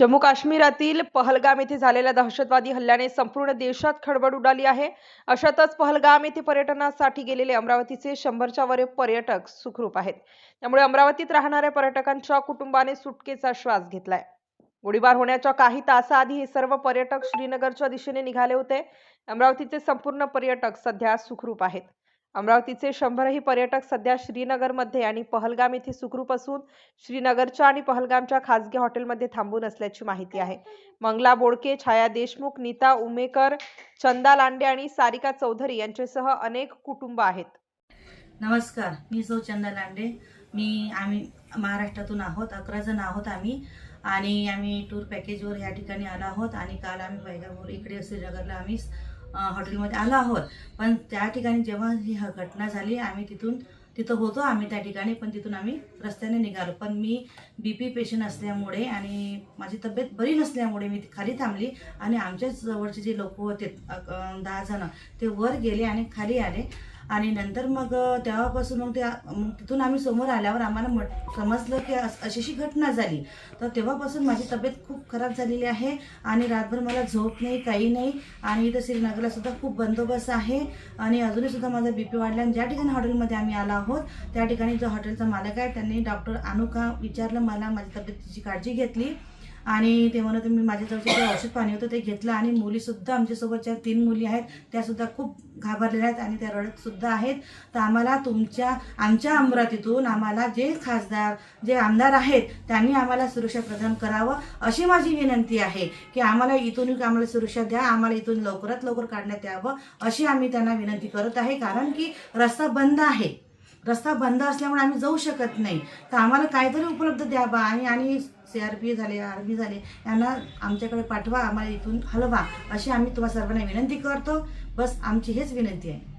जम्मू काश्मीरातील पहलगाम येथे झालेल्या दहशतवादी हल्ल्याने संपूर्ण देशात खळबळ उडाली आहे. अशातच पहलगाम येथे पर्यटनासाठी गेलेले अमरावतीचे शंभरच्या वर पर्यटक सुखरूप आहेत. त्यामुळे अमरावतीत राहणाऱ्या पर्यटकांच्या कुटुंबाने सुटकेचा श्वास घेतलाय. गोळीबार होण्याच्या काही तासाआधी हे सर्व पर्यटक श्रीनगरच्या दिशेने निघाले होते. अमरावतीचे संपूर्ण पर्यटक सध्या सुखरूप आहेत. अमरावतीचे शंभरही पर्यटक सध्या श्रीनगरमध्ये आणि पहलगाम येथे सुखरूप असून श्रीनगरच्या आणि पहलगामच्या खासगी हॉटेलमध्ये थांबून असल्याची माहिती आहे. मंगला बोडके छाया देशमुख नीता उमेकर चंदा लांडे आणि सारिका चौधरी यांच्यासह अनेक कुटुंब आहेत. नमस्कार मी सौ चंदा लांडे. मी आम्ही महाराष्ट्रातून आहोत अकरा जण आहोत आम्ही. आणि आम्ही टूर पॅकेजवर या ठिकाणी आलो आहोत. आणि काल आम्ही पैगापूर इकडे श्रीनगरला आम्ही हॉटेलमध्ये आलो आहोत. पण त्या ठिकाणी जेव्हा ही घटना झाली आम्ही तिथून तिथं होतो आम्ही त्या ठिकाणी पण तिथून आम्ही रस्त्याने निघालो. पण मी बी पी पेशंट असल्यामुळे आणि माझी तब्येत बरी नसल्यामुळे मी खाली थांबली आणि आमच्याच जवळचे जे लोक होते दहा जणं ते वर गेले आणि खाली आले. आणि नंतर मग तेव्हापासून मग ते मग तिथून आम्ही समोर आल्यावर आम्हाला म्हट- समजलं की अशी अशी घटना झाली. तर तेव्हापासून माझी तब्येत खूप खराब झालेली आहे आणि रातभर मला झोप नाही काही नाही आणि इथं श्रीनगरला सुद्धा खूप बंदोबस्त आहे आणि अजूनही सुद्धा माझा बी पी वाढला आणि ज्या ठिकाणी हॉटेलमध्ये आम्ही आला आहोत त्या ठिकाणी जो हॉटेलचा मालक आहे त्यांनी डॉक्टर अनुका विचारलं मला माझ्या तब्येतीची काळजी घेतली. आणि ते म्हणत मी माझ्याजवळचे जे औषध पाणी होतं ते घेतलं आणि मुलीसुद्धा आमच्यासोबतच्या तीन मुली आहेत त्यासुद्धा खूप घाबरलेल्या आहेत आणि त्या रडतसुद्धा आहेत. तर आम्हाला तुमच्या आमच्या अमरावतीतून आम्हाला जे खासदार जे आमदार आहेत त्यांनी आम्हाला सुरक्षा प्रदान करावं अशी माझी विनंती आहे की आम्हाला इथून आम्हाला सुरक्षा द्या आम्हाला इथून लवकरात लवकर काढण्यात यावं अशी आम्ही त्यांना विनंती करत आहे. कारण की रस्ता बंद आहे. रस्ता बंद असल्यामुळे आम्ही जाऊ शकत नाही. तर आम्हाला काहीतरी उपलब्ध द्या बा. आणि आणि सी आर पी झाले आर्मी झाले यांना आमच्याकडे पाठवा आम्हाला इथून हलवा अशी आम्ही तुम्हाला सर्वांना विनंती करतो. बस आमची हेच विनंती आहे.